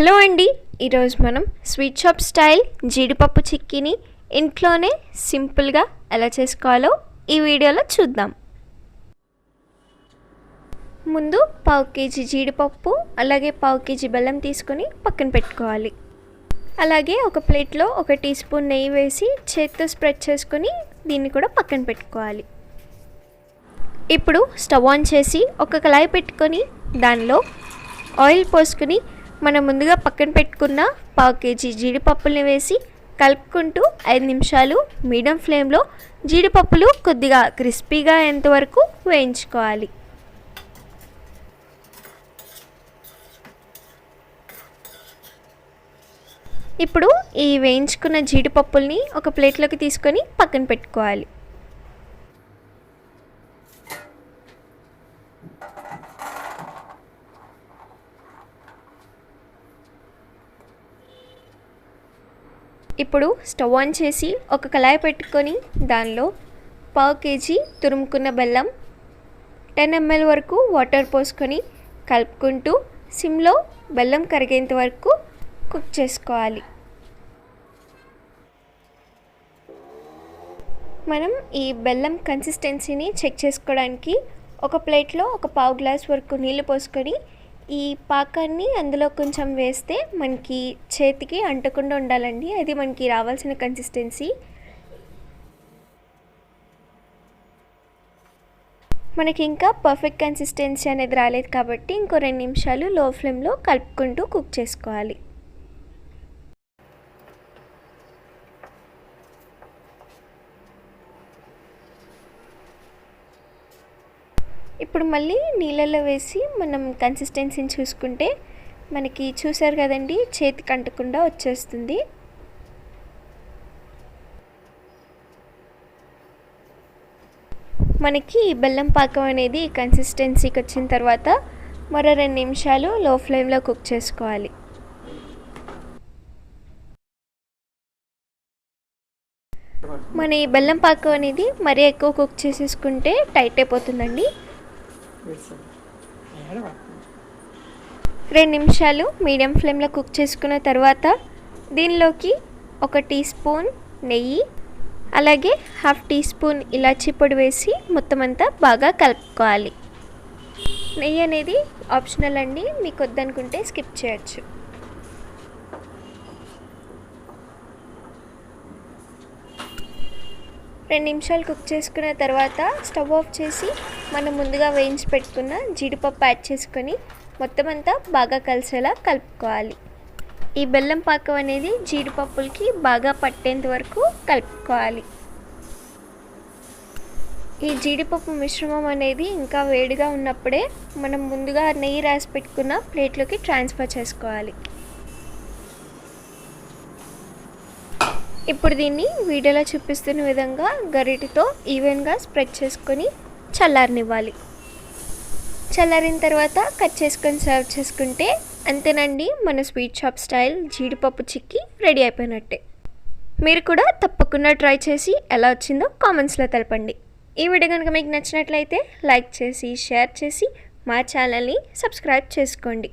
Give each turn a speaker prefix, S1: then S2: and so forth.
S1: Hello అండి. ఈరోజు మనం స్వీట్ షాప్ స్టైల్ జీడిపప్పు చిక్కీని ఇంట్లోనే సింపుల్గా ఎలా చేసుకోవాలో ఈ వీడియోలో చూద్దాం. ముందు పావు కేజీ జీడిపప్పు అలాగే పావు కేజీ బెల్లం తీసుకొని పక్కన పెట్టుకోవాలి. అలాగే ఒక ప్లేట్లో ఒక టీ స్పూన్ నెయ్యి వేసి చేత్తో స్ప్రెడ్ చేసుకొని దీన్ని కూడా పక్కన పెట్టుకోవాలి. ఇప్పుడు స్టవ్ ఆన్ చేసి ఒక కళాయి పెట్టుకొని దానిలో ఆయిల్ పోసుకుని మనం ముందుగా పక్కన పెట్టుకున్న పావు కేజీ జీడిపప్పుల్ని వేసి కలుపుకుంటూ ఐదు నిమిషాలు మీడియం ఫ్లేమ్లో జీడిపప్పులు కొద్దిగా క్రిస్పీగా అయ్యేంతవరకు వేయించుకోవాలి. ఇప్పుడు ఈ వేయించుకున్న జీడిపప్పుల్ని ఒక ప్లేట్లోకి తీసుకొని పక్కన పెట్టుకోవాలి. ఇప్పుడు స్టవ్ ఆన్ చేసి ఒక కళాయి పెట్టుకొని దానిలో పావు కేజీ తురుముకున్న బెల్లం టెన్ ఎంఎల్ వరకు వాటర్ పోసుకొని కలుపుకుంటూ సిమ్లో బెల్లం కరిగేంత వరకు కుక్ చేసుకోవాలి. మనం ఈ బెల్లం కన్సిస్టెన్సీని చెక్ చేసుకోవడానికి ఒక ప్లేట్లో ఒక పావు గ్లాస్ వరకు నీళ్ళు పోసుకొని ఈ పాకాన్ని అందులో కొంచెం వేస్తే మనకి చేతికి అంటకుండా ఉండాలండి. అది మనకి రావాల్సిన కన్సిస్టెన్సీ మనకి ఇంకా పర్ఫెక్ట్ కన్సిస్టెన్సీ అనేది రాలేదు కాబట్టి ఇంకో రెండు నిమిషాలు లో ఫ్లేమ్లో కలుపుకుంటూ కుక్ చేసుకోవాలి. ఇప్పుడు మళ్ళీ నీళ్ళల్లో వేసి మనం కన్సిస్టెన్సీని చూసుకుంటే మనకి చూసారు కదండి చేతికి అంటకుండా వచ్చేస్తుంది. మనకి బెల్లం పాకం అనేది కన్సిస్టెన్సీకి వచ్చిన తర్వాత మరో రెండు నిమిషాలు లో ఫ్లేమ్లో కుక్ చేసుకోవాలి. మన ఈ బెల్లం పాకం అనేది మరీ ఎక్కువ కుక్ చేసేసుకుంటే టైట్ అయిపోతుందండి. రెండు నిమిషాలు మీడియం ఫ్లేమ్లో కుక్ చేసుకున్న తర్వాత దీనిలోకి ఒక టీ స్పూన్ నెయ్యి అలాగే హాఫ్ టీ స్పూన్ ఇలాచీ పొడి వేసి మొత్తం అంతా బాగా కలుపుకోవాలి. నెయ్యి అనేది ఆప్షనల్ అండి మీకు వద్దనుకుంటే స్కిప్ చేయొచ్చు. రెండు నిమిషాలు కుక్ చేసుకున్న తర్వాత స్టవ్ ఆఫ్ చేసి మనం ముందుగా వేయించి పెట్టుకున్న జీడిపప్పు యాడ్ చేసుకొని మొత్తం అంతా బాగా కలిసేలా కలుపుకోవాలి. ఈ బెల్లం పాకం అనేది జీడిపప్పులకి బాగా పట్టేంత వరకు కలుపుకోవాలి. ఈ జీడిపప్పు మిశ్రమం అనేది ఇంకా వేడిగా ఉన్నప్పుడే మనం ముందుగా నెయ్యి రాసి పెట్టుకున్న ప్లేట్లోకి ట్రాన్స్ఫర్ చేసుకోవాలి. ఇప్పుడు దీన్ని వీడియోలో చూపిస్తున్న విధంగా గరిటితో ఈవెన్గా స్ప్రెడ్ చేసుకొని చల్లారనివ్వాలి. చల్లారిన తర్వాత కట్ చేసుకొని సర్వ్ చేసుకుంటే అంతేనండి మన స్వీట్ షాప్ స్టైల్ జీడిపప్పు చిక్కి రెడీ అయిపోయినట్టే. మీరు కూడా తప్పకుండా ట్రై చేసి ఎలా వచ్చిందో కామెంట్స్లో తెలపండి. ఈ వీడియో కనుక మీకు నచ్చినట్లయితే లైక్ చేసి షేర్ చేసి మా ఛానల్ని సబ్స్క్రైబ్ చేసుకోండి.